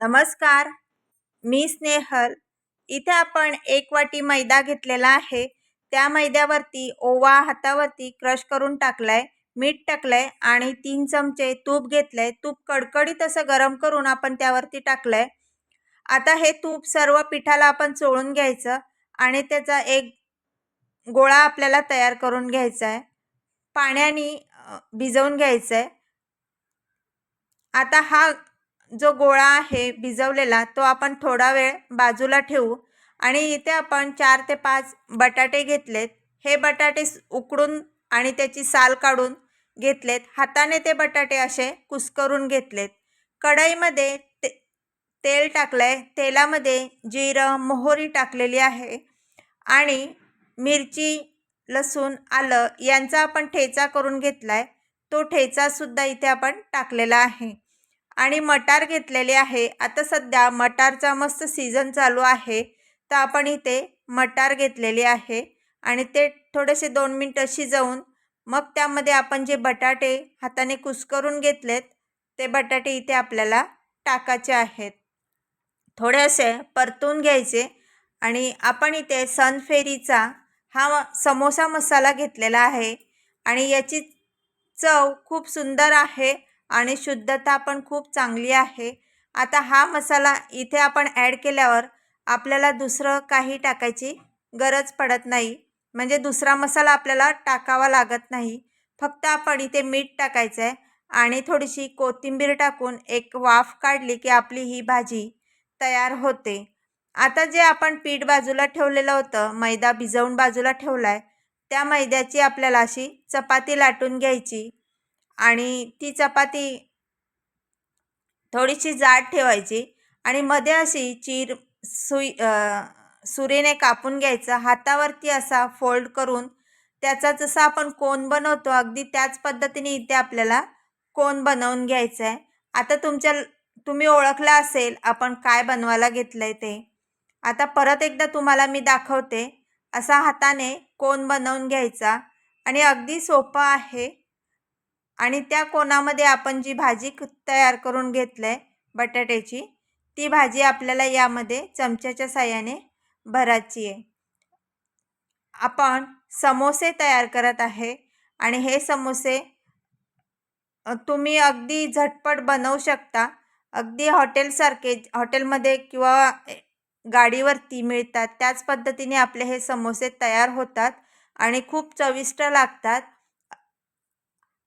नमस्कार मी स्नेहल. इथे आपण एक वाटी मैदा घेतलेला आहे. त्या मैद्यावरती ओवा हातावरती क्रश करून टाकलाय मीठ टाकलंय आणि तीन चमचे तूप घेतलंय. तूप कडकडीत असं गरम करून आपण त्यावरती टाकलंय. आता हे तूप सर्व पिठाला आपण चोळून घ्यायचं आणि त्याचा एक गोळा आपल्याला तयार करून घ्यायचा आहे पाण्याने भिजवून घ्यायचं आहे आता हा जो गोळा आहे भिजवलेला तो आपण थोडा वेळ बाजूला ठेवू आणि इथे आपण चार ते पाच बटाटे घेतलेत. हे बटाटे उकडून आणि त्याची साल काढून घेतलेत. हाताने ते बटाटे असे कुस्करून घेतलेत. कढईमध्ये ते तेल टाकलं आहे तेलामध्ये जिरं मोहरी टाकलेली आहे आणि मिरची लसूण आलं यांचा आपण ठेचा करून घेतला आहे तो ठेचासुद्धा इथे आपण टाकलेला आहे. आणि मटार घेतलेले आहे. आता सध्या मटारचा मस्त सीझन चालू आहे. तर आपण इथे मटार घेतलेले आहे. आणि ते थोडेसे दोन मिनटं शिजवून मग त्यामध्ये आपण जे बटाटे हाताने कुस्करून घेतलेत ते बटाटे इथे आपल्याला टाकायचे आहेत. थोडेसे परतून घ्यायचे आणि आपण इथे सनफेरीचा हा समोसा मसाला घेतलेला आहे. आणि याची चव खूप सुंदर आहे. आणि शुद्धता पण खूप चांगली आहे. आता हा मसाला इथे आपण ॲड केल्यावर आपल्याला दुसरं काही टाकायची गरज पडत नाही. म्हणजे दुसरा मसाला आपल्याला टाकावा लागत नाही. फक्त आपण इथे मीठ टाकायचं आहे आणि थोडीशी कोथिंबीर टाकून एक वाफ काढली की आपली ही भाजी तयार होते. आता जे आपण पीठ बाजूला ठेवलेलं होतं मैदा भिजवून बाजूला ठेवला आहे त्या मैद्याची आपल्याला अशी चपाती लाटून घ्यायची. आणि ती चपाती थोडीशी जाड ठेवायची आणि मध्ये अशी चीर सुई सुरीने कापून घ्यायचं. हातावरती असा फोल्ड करून त्याचा जसा आपण कोन बनवतो अगदी त्याच पद्धतीने इथे आपल्याला कोन बनवून घ्यायचं आहे आता तुमच्या तुम्ही ओळखला असेल आपण काय बनवायला घेतलं आहे ते. आता परत एकदा तुम्हाला मी दाखवते. असा हाताने कोन बनवून घ्यायचा आणि अगदी सोपं आहे. आणि त्या कोणामध्ये आपण जी भाजी तयार करून घेतलं आहे बटाट्याची ती भाजी आपल्याला यामध्ये चमच्याच्या साह्याने भरायची आहे. आपण समोसे तयार करत आहे आणि हे समोसे तुम्ही अगदी झटपट बनवू शकता. अगदी हॉटेलसारखे हॉटेलमध्ये किंवा गाडीवरती मिळतात. त्याच पद्धतीने आपले हे समोसे तयार होतात आणि खूप चविष्ट लागतात.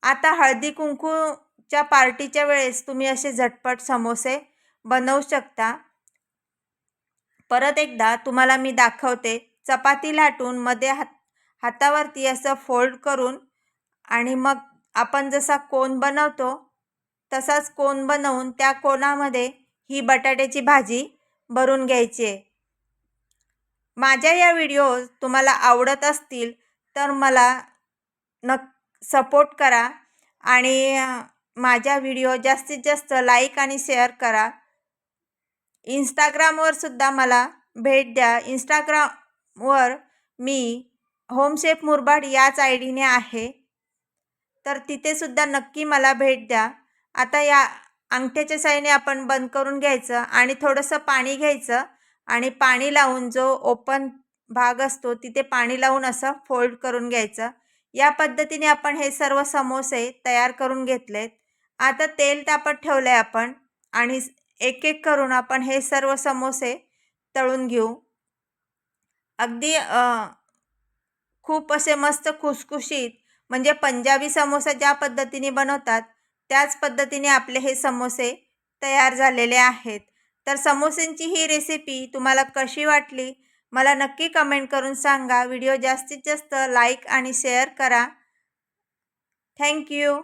आता हळदी कुंकूच्या पार्टीच्या वेळेस तुम्ही असे झटपट समोसे बनवू शकता. परत एकदा तुम्हाला मी दाखवते. चपाती लाटून मध्ये हात हातावरती असं फोल्ड करून आणि मग आपण जसा कोन बनवतो तसाच कोन बनवून त्या कोनामध्ये ही बटाट्याची भाजी भरून घ्यायची आहे. माझ्या या व्हिडिओ तुम्हाला आवडत असतील तर मला नक्की सपोर्ट करा आणि माझ्या व्हिडिओ जास्तीत जास्त लाईक आणि शेअर करा. इंस्टाग्रामवर सुद्धा मला भेट द्या. इंस्टाग्रामवर मी होमशेफ मुरबाड याच आय डीने आहे. तर तिथे सुद्धा नक्की मला भेट द्या. आता या अंगठ्याच्या साईने आपण बंद करून घ्यायचं आणि थोडंसं पाणी घ्यायचं आणि पाणी लावून जो ओपन भाग असतो तिथे पाणी लावून असं फोल्ड करून घ्यायचं. या पद्धतीने आपण हे सर्व समोसे तयार करून घेतलेत. आता तेल तापत ठेवलं आहे आपण आणि एक एक करून आपण हे सर्व समोसे तळून घेऊ. अगदी खूप असे मस्त खुसखुशीत म्हणजे पंजाबी समोसा ज्या पद्धतीने बनवतात त्याच पद्धतीने आपले हे समोसे तयार झालेले आहेत. तर समोस्यांची ही रेसिपी तुम्हाला कशी वाटली? मला नक्की कमेंट करून सांगा. व्हिडिओ जास्तीत जास्त लाईक आणि शेअर करा. थँक्यू